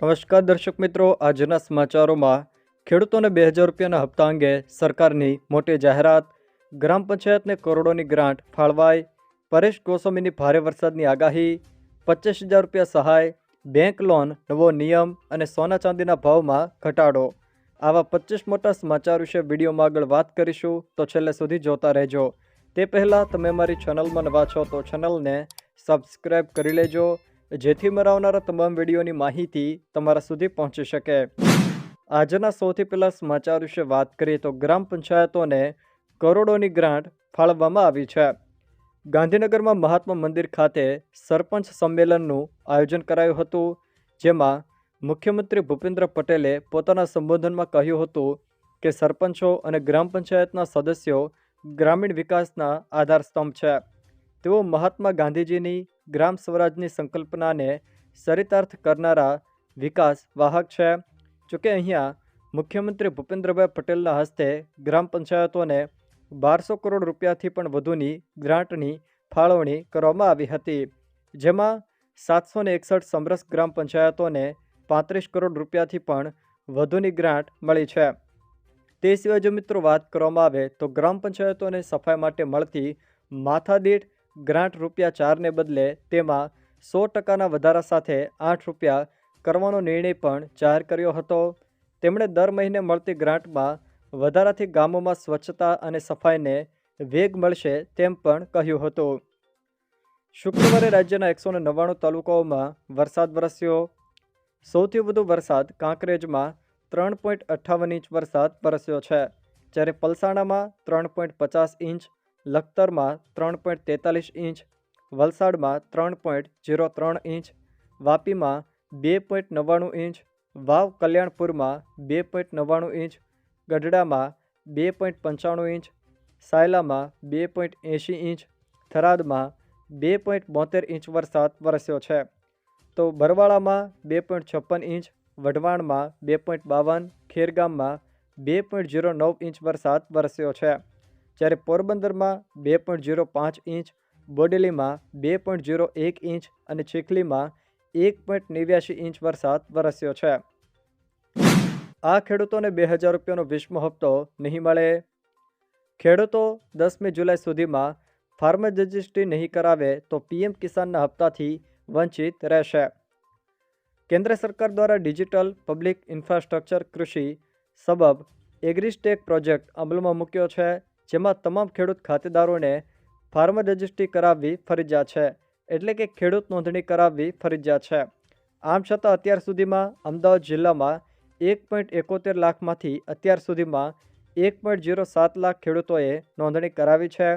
નમસ્કાર દર્શક મિત્રો, આજના સમાચારોમાં ખેડૂતોને બે હજાર રૂપિયાના હપ્તા અંગે સરકારની મોટી જાહેરાત. ગ્રામ પંચાયતને કરોડોની ગ્રાન્ટ ફાળવાય પરેશ ગોસ્વામીની ભારે વરસાદની આગાહી. પચીસ હજાર રૂપિયા સહાય, બેંક લોન, નવો નિયમ અને સોના ચાંદીના ભાવમાં ઘટાડો. આવા પચીસ મોટા સમાચાર વિશે વિડીયોમાં આગળ વાત કરીશું, તો છેલ્લે સુધી જોતા રહેજો. તે પહેલાં તમે અમારી ચેનલમાં નવા છો તો ચેનલને સબસ્ક્રાઈબ કરી લેજો. જેથી મારા આવનારા તમામ વિડીયોની માહિતી તમારા સુધી પહોંચી શકે. આજના સૌથી પહેલા સમાચાર વિશે વાત કરીએ તો ગ્રામ પંચાયતોને કરોડોની ગ્રાન્ટ ફાળવવામાં આવી છે. ગાંધીનગરમાં મહાત્મા મંદિર ખાતે સરપંચ સંમેલનનું આયોજન કરાયું હતું, જેમાં મુખ્યમંત્રી ભૂપેન્દ્ર પટેલે પોતાના સંબોધનમાં કહ્યું હતું કે સરપંચો અને ગ્રામ પંચાયતના સદસ્યો ગ્રામીણ વિકાસના આધારસ્તંભ છે. તેઓ મહાત્મા ગાંધીજીની ગ્રામ સ્વરાજની સંકલ્પનાને ચરિતાર્થ કરનારા વિકાસ વાહક છે. જોકે અહીંયા મુખ્યમંત્રી ભૂપેન્દ્રભાઈ પટેલના હસ્તે ગ્રામ પંચાયતોને બારસો કરોડ રૂપિયાથી પણ વધુની ગ્રાન્ટની ફાળવણી કરવામાં આવી હતી, જેમાં સાતસો ને એકસઠ સમરસ ગ્રામ પંચાયતોને પાંત્રીસ કરોડ રૂપિયાથી પણ વધુની ગ્રાન્ટ મળી છે. તે સિવાય જો મિત્રો વાત કરવામાં આવે તો ગ્રામ પંચાયતોને સફાઈ માટે મળતી માથાદીઠ ગ્રાન્ટ રૂપિયા ચારને બદલે તેમાં સો ટકાના વધારા સાથે આઠ રૂપિયા કરવાનો નિર્ણય પણ જાહેર કર્યો હતો. તેમણે દર મહિને મળતી ગ્રાન્ટમાં વધારાથી ગામોમાં સ્વચ્છતા અને સફાઈને વેગ મળશે તેમ પણ કહ્યું હતું. શુક્રવારે રાજ્યના એકસો નવ્વાણું તાલુકાઓમાં વરસાદ વરસ્યો. સૌથી વધુ વરસાદ કાંકરેજમાં ત્રણ પોઈન્ટ અઠ્ઠાવન ઇંચ વરસાદ વરસ્યો છે, જ્યારે પલસાણામાં ત્રણ પોઈન્ટ પચાસ ઇંચ લખતરમાં ત્રણ પોઈન્ટ તેતાલીસ ઇંચ, વલસાડમાં ત્રણ પોઈન્ટ ઝીરો ત્રણ ઇંચ, વાપીમાં બે પોઈન્ટ નવ્વાણું ઇંચ, વાવ કલ્યાણપુરમાં બે પોઈન્ટ નવ્વાણું ઇંચ, ગઢડામાં બે પોઈન્ટ પંચાણું ઇંચ, સાયલામાં બે પોઈન્ટ એંશી ઇંચ, થરાદમાં બે પોઈન્ટ બોતેર ઇંચ વરસાદ વરસ્યો છે. તો બરવાળામાં બે પોઈન્ટ છપ્પન ઇંચ, વઢવાણમાં બે પોઈન્ટ બાવન, ખેરગામમાં બે પોઈન્ટ ઝીરો નવ ઇંચ વરસાદ વરસ્યો છે. જ્યારે પોરબંદરમાં બે પોઈન્ટ ઝીરો પાંચ ઇંચ, બોડેલીમાં બે પોઈન્ટ ઝીરો એક ઇંચ અને ચીખલીમાં એક પોઈન્ટ નેવ્યાસી ઇંચ વરસાદ વરસ્યો છે. આ ખેડૂતોને બે હજાર રૂપિયાનો વીસમો હપ્તો નહીં મળે. ખેડૂતો દસમી જુલાઈ સુધીમાં ફાર્મર રજિસ્ટ્રી નહીં કરાવે તો પીએમ કિસાનના હપ્તાથી વંચિત રહેશે. કેન્દ્ર સરકાર દ્વારા ડિજિટલ પબ્લિક ઇન્ફ્રાસ્ટ્રક્ચર કૃષિ સબબ એગ્રીસ્ટેક પ્રોજેક્ટ અમલમાં મૂક્યો છે. જેમાં તમામ ખેડૂત ખાતેદારોને ફાર્મર રજિસ્ટ્રી કરાવવી ફરજિયાત છે, એટલે કે ખેડૂત નોંધણી કરાવવી ફરજિયાત છે. આમ છતાં અત્યાર સુધીમાં અમદાવાદ જિલ્લામાં એક પોઈન્ટ એકોતેર લાખમાંથી અત્યાર સુધીમાં એક પોઈન્ટ ઝીરો સાત લાખ ખેડૂતોએ નોંધણી કરાવી છે.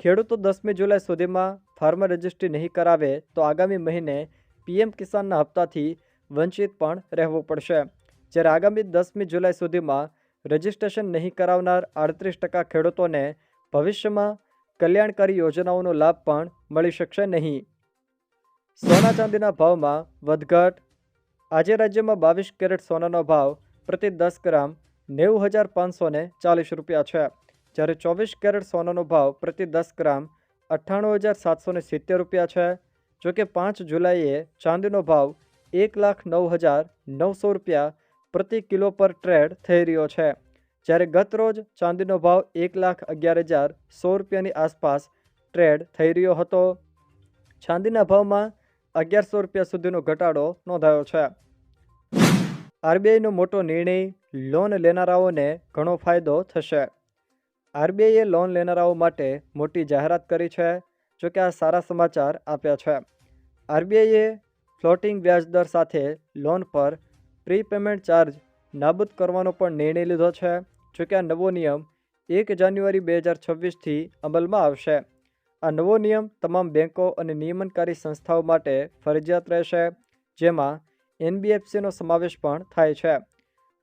ખેડૂતો દસમી જુલાઈ સુધીમાં ફાર્મર રજિસ્ટ્રી નહીં કરાવે તો આગામી મહિને પીએમ કિસાનના હપ્તાથી વંચિત પણ રહેવું પડશે. જ્યારે આગામી દસમી જુલાઈ સુધીમાં રજિસ્ટ્રેશન નહીં કરાવનાર આડત્રીસ ટકા ખેડૂતોને ભવિષ્યમાં કલ્યાણકારી યોજનાઓનો લાભ પણ મળી શકશે નહીં. સોના ચાંદીના ભાવમાં વધઘટ. આજે રાજ્યમાં બાવીસ કેરેટ સોનાનો ભાવ પ્રતિ દસ ગ્રામ નેવું હજાર પાંચસો ચાલીસ રૂપિયા છે. જ્યારે ચોવીસ કેરેટ સોનાનો ભાવ પ્રતિ દસ ગ્રામ અઠ્ઠાણું હજાર સાતસો સિત્તેર રૂપિયા છે. જોકે પાંચ જુલાઈએ ચાંદીનો ભાવ એક લાખ નવ હજાર નવસો રૂપિયા પ્રતિ કિલો પર ટ્રેડ થઈ રહ્યો છે. જ્યારે ગત રોજ ચાંદીનો ભાવ એક લાખ અગિયાર હજાર સો રૂપિયાની આસપાસ ટ્રેડ થઈ રહ્યો હતો. ચાંદીના ભાવમાં અગિયારસો રૂપિયા સુધીનો ઘટાડો નોંધાયો છે. આરબીઆઈનો મોટો નિર્ણય લોન લેનારાઓને ઘણો ફાયદો થશે. આરબીઆઈએ લોન લેનારાઓ માટે મોટી જાહેરાત કરી છે જોકે આ સારા સમાચાર આપ્યા છે. આરબીઆઈએ ફ્લોટિંગ વ્યાજ દર સાથે લોન પર પ્રીપેમેન્ટ ચાર્જ નાબૂદ કરવાનો પણ નિર્ણય લીધો છે, જોકે આ નવો નિયમ એક જાન્યુઆરી બે હજાર છવ્વીસથી અમલમાં આવશે. આ નવો નિયમ તમામ બેન્કો અને નિયમનકારી સંસ્થાઓ માટે ફરજિયાત રહેશે, જેમાં એનબીએફસીનો સમાવેશ પણ થાય છે.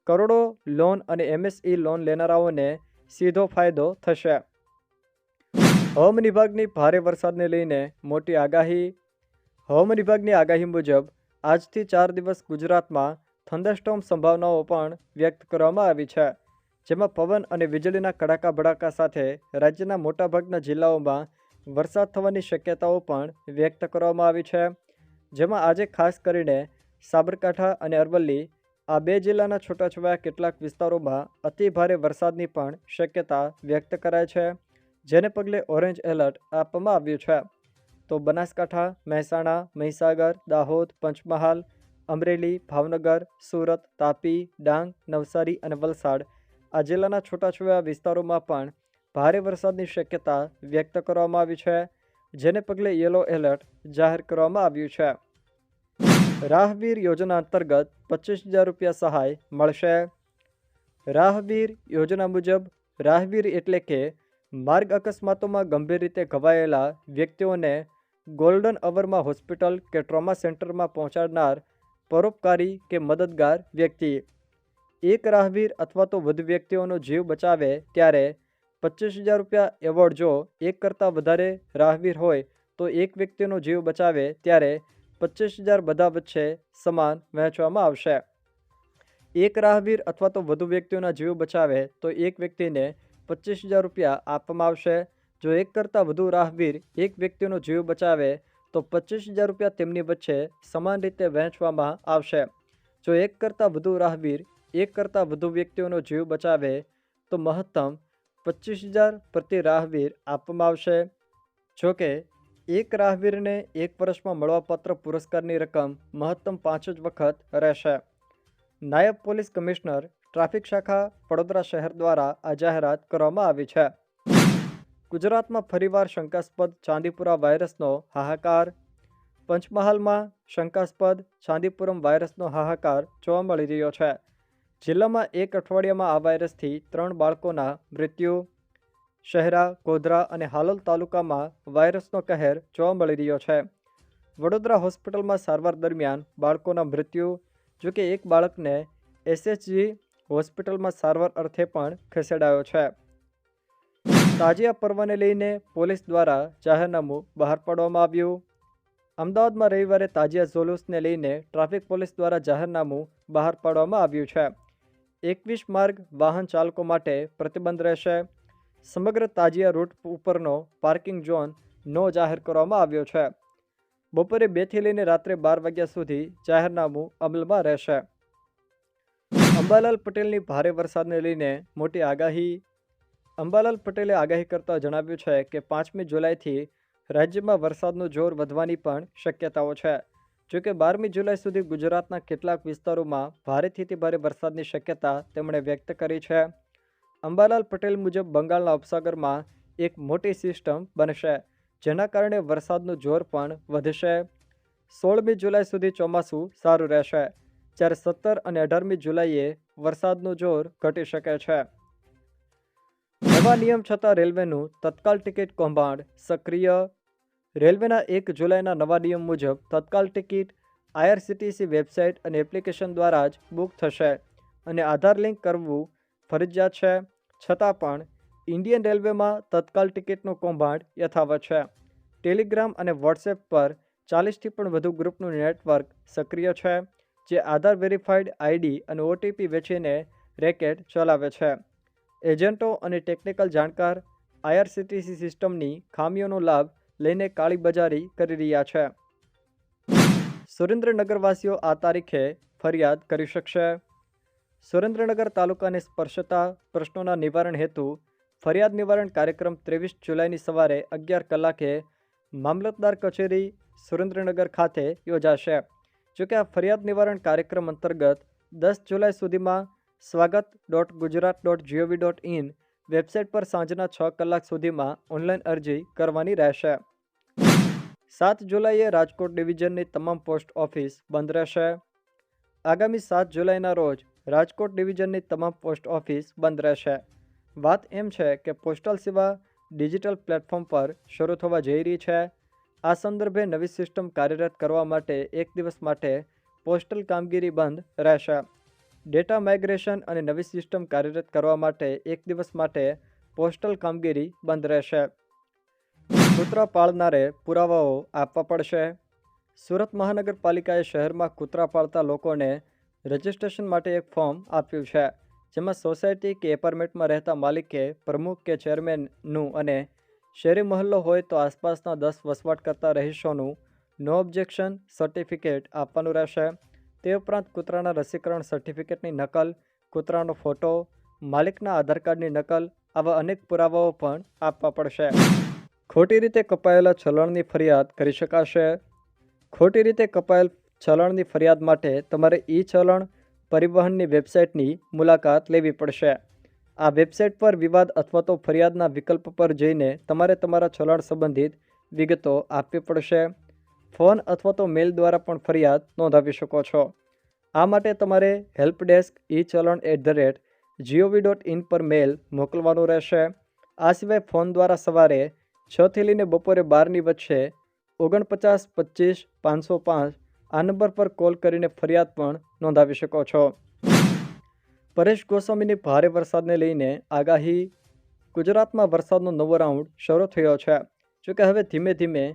કરોડો લોન અને એમએસઈ લોન લેનારાઓને સીધો ફાયદો થશે. હવામાન વિભાગની ભારે વરસાદને લઈને મોટી આગાહી. હવામાન વિભાગની આગાહી મુજબ આજથી ચાર દિવસ ગુજરાતમાં થંડરસ્ટોમ સંભાવનાઓ પણ વ્યક્ત કરવામાં આવી છે, જેમાં પવન અને વીજળીના કડાકા ભડાકા સાથે રાજ્યના મોટાભાગના જિલ્લાઓમાં વરસાદ થવાની શક્યતાઓ પણ વ્યક્ત કરવામાં આવી છે. જેમાં આજે ખાસ કરીને સાબરકાંઠા અને અરવલ્લી આ બે જિલ્લાના છૂટાછવાયા કેટલાક વિસ્તારોમાં અતિભારે વરસાદની પણ શક્યતા વ્યક્ત કરાય છે, જેને પગલે ઓરેન્જ એલર્ટ આપવામાં આવ્યું છે. તો બનાસકાંઠા, મહેસાણા, મહીસાગર, દાહોદ, પંચમહાલ અમરેલી, ભાવનગર, સુરત, તાપી, ડાંગ, નવસારી અને વલસાડ. આ જિલ્લાના છૂટાછવાયા વિસ્તારોમાં પણ ભારે વરસાદની શક્યતા વ્યક્ત કરવામાં આવી છે, જેને પગલે યલો એલર્ટ જાહેર કરવામાં આવ્યું છે. રાહવીર યોજના અંતર્ગત પચીસ હજાર રૂપિયા સહાય મળશે. રાહવીર યોજના મુજબ રાહવીર એટલે કે માર્ગ અકસ્માતોમાં ગંભીર રીતે ઘવાયેલા વ્યક્તિઓને ગોલ્ડન અવરમાં હોસ્પિટલ કે ટ્રોમા સેન્ટરમાં પહોંચાડનાર પરોપકારી કે મદદગાર વ્યક્તિ. એક રાહવીર અથવા તો વધુ વ્યક્તિઓનો જીવ બચાવે ત્યારે પચીસ હજાર રૂપિયા એવોર્ડ જો એક કરતાં વધારે રાહવીર હોય તો એક વ્યક્તિનો જીવ બચાવે ત્યારે પચીસ હજાર બધા વચ્ચે સમાન વહેંચવામાં આવશે. એક રાહવીર અથવા તો વધુ વ્યક્તિઓના જીવ બચાવે તો એક વ્યક્તિને પચીસ હજાર રૂપિયા આપવામાં આવશે. જો એક કરતાં વધુ રાહવીર એક વ્યક્તિનો જીવ બચાવે તો પચીસ હજાર રૂપિયા તેમની વચ્ચે સમાન રીતે વહેંચવામાં આવશે. જો એક કરતાં વધુ રાહવીર, એક કરતાં વધુ વ્યક્તિઓનો જીવ બચાવે, તો મહત્તમ પચીસ હજાર પ્રતિ રાહવીર આપવામાં આવશે. જોકે એક રાહવીરને એક વર્ષમાં મળવાપાત્ર પુરસ્કારની રકમ મહત્તમ પાંચ જ વખત રહેશે. નાયબ પોલીસ કમિશનર, ટ્રાફિક શાખા, વડોદરા શહેર દ્વારા આ જાહેરાત કરવામાં આવી છે. ગુજરાતમાં ફરીવાર શંકાસ્પદ ચાંદીપુરા વાયરસનો હાહાકાર. પંચમહાલમાં શંકાસ્પદ ચાંદીપુરમ વાયરસનો હાહાકાર જોવા મળી રહ્યો છે. જિલ્લામાં એક અઠવાડિયામાં આ વાયરસથી ત્રણ બાળકોના મૃત્યુ. શહેરા, ગોધરા અને હાલોલ તાલુકામાં વાયરસનો કહેર જોવા મળી રહ્યો છે. વડોદરા હોસ્પિટલમાં સારવાર દરમિયાન બાળકોના મૃત્યુ. જો કે એક બાળકને એસએચજી હોસ્પિટલમાં સારવાર અર્થે પણ ખસેડાયો છે. તાજિયા પર્વને લઈને પોલીસ દ્વારા જાહેરનામું બહાર પાડવામાં આવ્યું. અમદાવાદમાં રવિવારે તાજિયા ઝોલુસને લઈને ટ્રાફિક પોલીસ દ્વારા જાહેરનામું બહાર પાડવામાં આવ્યું છે. એકવીસ માર્ગ વાહન ચાલકો માટે પ્રતિબંધ રહેશે. સમગ્ર તાજિયા રૂટ ઉપરનો પાર્કિંગ ઝોન નો જાહેર કરવામાં આવ્યો છે. બપોરે બેથી લઈને રાત્રે બાર વાગ્યા સુધી જાહેરનામું અમલમાં રહેશે. અંબાલાલ પટેલની ભારે વરસાદને લઈને મોટી આગાહી અંબાલાલ પટેલે આગાહી કરતા જણાવ્યું છે કે પાંચમી જુલાઈથી રાજ્યમાં વરસાદનું જોર વધવાની પણ શક્યતાઓ છે. જોકે બારમી જુલાઈ સુધી ગુજરાતના કેટલાક વિસ્તારોમાં ભારેથી ભારે વરસાદની શક્યતા તેમણે વ્યક્ત કરી છે. અંબાલાલ પટેલ મુજબ બંગાળના ઉપસાગરમાં એક મોટી સિસ્ટમ બનશે, જેના કારણે વરસાદનું જોર પણ વધશે. સોળમી જુલાઈ સુધી ચોમાસું સારું રહેશે, જ્યારે સત્તર અને અઢારમી જુલાઈએ વરસાદનું જોર ઘટી શકે છે. નવા નિયમ છતાં રેલવેનું તત્કાલ ટિકિટ કૌભાંડ સક્રિય. રેલવેના એક જુલાઈના નવા નિયમ મુજબ તત્કાલ ટિકિટ આઈઆરસીટીસી વેબસાઇટ અને એપ્લિકેશન દ્વારા જ બુક થશે અને આધાર લિંક કરવું ફરજિયાત છે. છતાં પણ ઇન્ડિયન રેલવેમાં તત્કાલ ટિકિટનું કૌભાંડ યથાવત છે. ટેલિગ્રામ અને વોટ્સએપ પર ચાલીસથી પણ વધુ ગ્રુપનું નેટવર્ક સક્રિય છે, જે આધાર વેરીફાઈડ આઈડી અને ઓટીપી વેચીને રેકેટ ચલાવે છે. એજન્ટો અને ટેકનિકલ જાણકાર આઈઆરસીટીસી સિસ્ટમની ખામીઓનો લાભ લઈને કાળીબજારી કરી રહ્યા છે. સુરેન્દ્રનગરવાસીઓ આ તારીખે ફરિયાદ કરી શકશે. સુરેન્દ્રનગર તાલુકાને સ્પર્શતા પ્રશ્નોના નિવારણ હેતુ ફરિયાદ નિવારણ કાર્યક્રમ ત્રેવીસ જુલાઈની સવારે અગિયાર કલાકે મામલતદાર કચેરી સુરેન્દ્રનગર ખાતે યોજાશે. જોકે આ ફરિયાદ નિવારણ કાર્યક્રમ અંતર્ગત દસ જુલાઈ સુધીમાં Swagat dot Gujarat dot GOV dot in website પર સાંજના છ કલાક સુધીમાં ઓનલાઈન અરજી કરવાની રહેશે. સાત જુલાઈએ રાજકોટ ડિવિઝનની તમામ પોસ્ટ ઓફિસ બંધ રહેશે. આગામી સાત જુલાઈના રોજ રાજકોટ ડિવિઝનની તમામ પોસ્ટ ઓફિસ બંધ રહેશે. વાત એમ છે કે પોસ્ટલ સેવા ડિજિટલ પ્લેટફોર્મ પર શરૂ થવા જઈ રહી છે. આ સંદર્ભે નવી સિસ્ટમ કાર્યરત કરવા માટે એક દિવસ માટે પોસ્ટલ કામગીરી બંધ રહેશે. ડેટા માઇગ્રેશન અને નવી સિસ્ટમ કાર્યરત કરવા માટે એક દિવસ માટે પોસ્ટલ કામગીરી બંધ રહેશે. કૂતરા પાળનારે પુરાવાઓ આપવા પડશે. સુરત મહાનગરપાલિકાએ શહેરમાં કૂતરા પાળતા લોકોને રજિસ્ટ્રેશન માટે એક ફોર્મ આપ્યું છે, જેમાં સોસાયટી કે એપાર્ટમેન્ટમાં રહેતા માલિકે, પ્રમુખ કે ચેરમેનનું અને શેરી મહલ્લો હોય તો આસપાસના દસ વસવાટ કરતા રહીશોનું નો ઓબ્જેક્શન સર્ટિફિકેટ આપવાનું રહેશે. તે ઉપરાંત કૂતરાના રસીકરણ સર્ટિફિકેટની નકલ, કૂતરાનો ફોટો, માલિકના આધાર કાર્ડની નકલ આવા અનેક પુરાવાઓ પણ આપવા પડશે. ખોટી રીતે કપાયેલા ચલણની ફરિયાદ કરી શકાશે. ખોટી રીતે કપાયેલ ચલણની ફરિયાદ માટે તમારે ઈ ચલણ પરિવહનની વેબસાઇટની મુલાકાત લેવી પડશે. આ વેબસાઇટ પર વિવાદ અથવા તો ફરિયાદના વિકલ્પ પર જઈને તમારે તમારા ચલણ સંબંધિત વિગતો આપવી પડશે. ફોન અથવા તો મેલ દ્વારા પણ ફરિયાદ નોંધાવી શકો છો. આ માટે તમારે help desk e challan at the rate GOV dot in પર મેલ મોકલવાનું રહેશે. આ સિવાય ફોન દ્વારા સવારે છથી લઈને બપોરે બારની વચ્ચે ઓગણપચાસ પચીસ પાંચસો પાંચ આ નંબર પર કોલ કરીને ફરિયાદ પણ નોંધાવી શકો છો. પરેશ ગોસ્વામીની ભારે વરસાદને લઈને આગાહી. ગુજરાતમાં વરસાદનો નવો રાઉન્ડ શરૂ થયો છે. જોકે હવે ધીમે ધીમે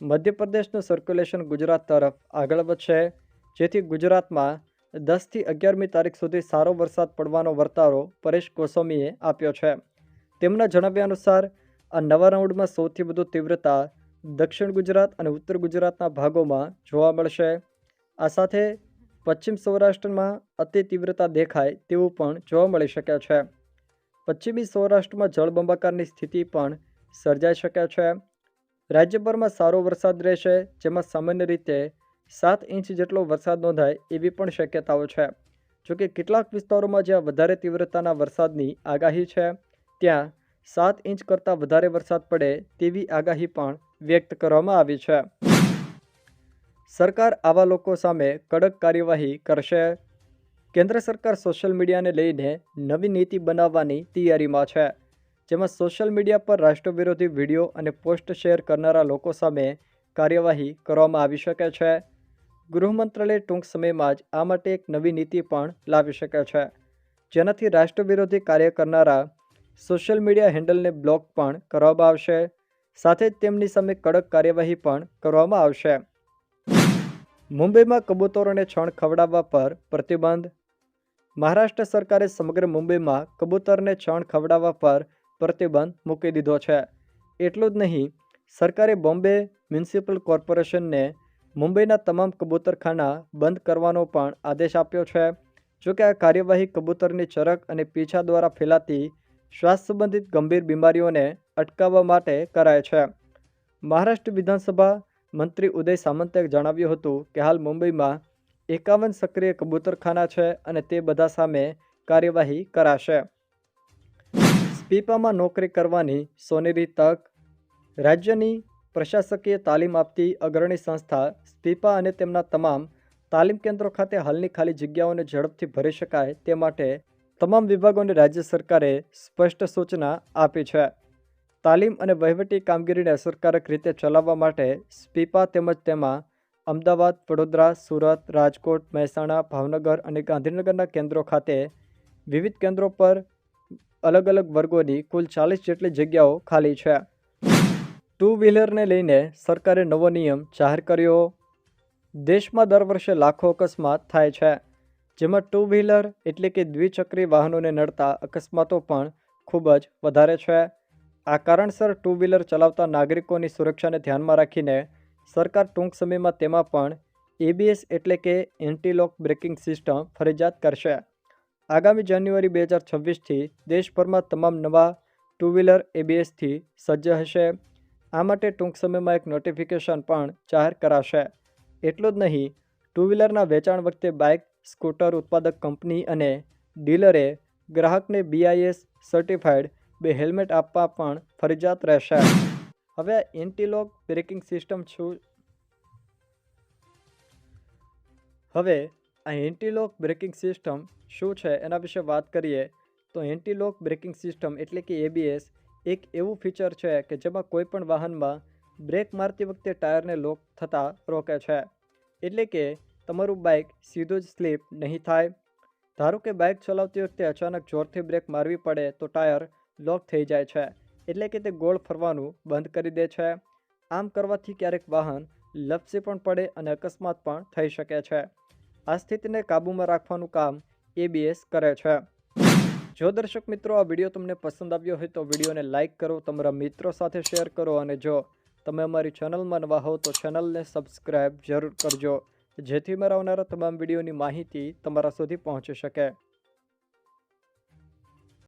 મધ્યપ્રદેશનું સર્ક્યુલેશન ગુજરાત તરફ આગળ વધશે. જેથી ગુજરાતમાં દસથી અગિયારમી તારીખ સુધી સારો વરસાદ પડવાનો વર્તારો પરેશ ગોસ્વામીએ આપ્યો છે. તેમના જણાવ્યા અનુસાર, આ નવા રાઉન્ડમાં સૌથી વધુ તીવ્રતા દક્ષિણ ગુજરાત અને ઉત્તર ગુજરાતના ભાગોમાં જોવા મળશે. આ સાથે પશ્ચિમ સૌરાષ્ટ્રમાં અતિ તીવ્રતા દેખાય તેવું પણ જોવા મળી શકે છે. પશ્ચિમી સૌરાષ્ટ્રમાં જળબંબાકારની સ્થિતિ પણ સર્જાઈ શકે છે. રાજ્યભરમાં સારો વરસાદ રહેશે, જેમાં સામાન્ય રીતે સાત ઇંચ જેટલો વરસાદ નોંધાય એવી પણ શક્યતાઓ છે. જોકે કેટલાક વિસ્તારોમાં જ્યાં વધારે તીવ્રતાના વરસાદની આગાહી છે, ત્યાં સાત ઇંચ કરતાં વધારે વરસાદ પડે તેવી આગાહી પણ વ્યક્ત કરવામાં આવી છે. સરકાર આવા લોકો સામે કડક કાર્યવાહી કરશે. કેન્દ્ર સરકાર સોશિયલ મીડિયાને લઈને નવી નીતિ બનાવવાની તૈયારીમાં છે. જેમાં સોશિયલ મીડિયા પર રાષ્ટ્રવિરોધી વીડિયો અને પોસ્ટ શેર કરનારા લોકો સામે કાર્યવાહી કરવામાં આવી શકે છે. ગૃહ મંત્રાલય ટૂંક સમયમાં જ આ માટે એક નવી નીતિ પણ લાવી શકે છે. જેનાથી રાષ્ટ્રવિરોધી કાર્ય કરનારા સોશિયલ મીડિયા હેન્ડલને બ્લોક પણ કરવામાં આવશે. સાથે જ તેમની સામે કડક કાર્યવાહી પણ કરવામાં આવશે. મુંબઈમાં કબૂતરોને છણ ખવડાવવા પર પ્રતિબંધ. મહારાષ્ટ્ર સરકારે સમગ્ર મુંબઈમાં કબૂતરને છણ ખવડાવવા પર પ્રતિબંધ મૂકી દીધો છે. એટલું જ નહીં, સરકારે બોમ્બે મ્યુનિસિપલ કોર્પોરેશનને મુંબઈના તમામ કબૂતરખાના બંધ કરવાનો પણ આદેશ આપ્યો છે. જોકે આ કાર્યવાહી કબૂતરની ચરક અને પીછા દ્વારા ફેલાતી શ્વાસ સંબંધિત ગંભીર બીમારીઓને અટકાવવા માટે કરાય છે. મહારાષ્ટ્ર વિધાનસભા મંત્રી ઉદય સામંતે જણાવ્યું હતું કે હાલ મુંબઈમાં એકાવન સક્રિય કબૂતરખાના છે અને તે બધા સામે કાર્યવાહી કરાશે. સ્પીપામાં નોકરી કરવાની સોનેરી તક રાજ્યની પ્રશાસકીય તાલીમ આપતી અગ્રણી સંસ્થા સ્પીપા અને તેમના તમામ તાલીમ કેન્દ્રો ખાતે હાલની ખાલી જગ્યાઓને ઝડપથી ભરી શકાય તે માટે તમામ વિભાગોને રાજ્ય સરકારે સ્પષ્ટ સૂચના આપી છે. તાલીમ અને વહીવટી કામગીરીને અસરકારક રીતે ચલાવવા માટે સ્પીપા તેમજ તેમાં અમદાવાદ, વડોદરા, સુરત, રાજકોટ, મહેસાણા, ભાવનગર અને ગાંધીનગરના કેન્દ્રો ખાતે વિવિધ કેન્દ્રો પર અલગ અલગ વર્ગોની કુલ ચાલીસ જેટલી જગ્યાઓ ખાલી છે. ટુ વ્હીલરને લઈને સરકારે નવો નિયમ જાહેર કર્યો. દેશમાં દર વર્ષે લાખો અકસ્માત થાય છે. જેમાં ટુ વ્હીલર એટલે કે દ્વિચક્રી વાહનોને નડતા અકસ્માતો પણ ખૂબ જ વધારે છે. આ કારણસર ટુ વ્હીલર ચલાવતા નાગરિકોની સુરક્ષાને ધ્યાનમાં રાખીને સરકાર ટૂંક સમયમાં તેમાં પણ એબીએસ એટલે કે એન્ટીલોક બ્રેકિંગ સિસ્ટમ ફરજિયાત કરશે. આગામી જાન્યુઆરી બે હજાર છવ્વીસથી દેશભરમાં તમામ નવા ટુ વ્હીલર એબીએસથી સજ્જ હશે. આ માટે ટૂંક સમયમાં એક નોટિફિકેશન પણ જાહેર કરાશે. એટલું જ નહીં ટુ વ્હીલરના વેચાણ વખતે બાઇક, સ્કૂટર ઉત્પાદક કંપની અને ડીલરે ગ્રાહકને બીઆઈએસ સર્ટિફાઈડ બે હેલ્મેટ આપવા પણ ફરજિયાત રહેશે. હવે એન્ટીલોક બ્રેકિંગ સિસ્ટમ શું? હવે આ એન્ટીલોક બ્રેકિંગ સિસ્ટમ શું છે એના વિશે વાત કરીએ, તો એન્ટીલોક બ્રેકિંગ સિસ્ટમ એટલે કે એબીએસ એક એવું ફીચર છે કે જેમાં કોઈપણ વાહનમાં બ્રેક મારતી વખતે ટાયરને લોક થતાં રોકે છે. એટલે કે તમારું બાઇક સીધું જ સ્લીપ નહીં થાય. ધારો કે બાઇક ચલાવતી વખતે અચાનક જોરથી બ્રેક મારવી પડે તો ટાયર લોક થઈ જાય છે, એટલે કે તે ગોળ ફરવાનું બંધ કરી દે છે. આમ કરવાથી ક્યારેક વાહન લપસી પણ પડે અને અકસ્માત પણ થઈ શકે છે. આ સ્થિતિને કાબૂમાં રાખવાનું કામ એબીએસ કરે છે. જો દર્શક મિત્રો આ વીડિયો તમને પસંદ આવ્યો હોય તો વિડીયોને લાઇક કરો, તમારા મિત્રો સાથે શેર કરો અને જો તમે અમારી ચેનલમાં નવા હો તો ચેનલને સબસ્ક્રાઈબ જરૂર કરજો, જેથી મારા આવનારા તમામ વિડીયોની માહિતી તમારા સુધી પહોંચી શકે.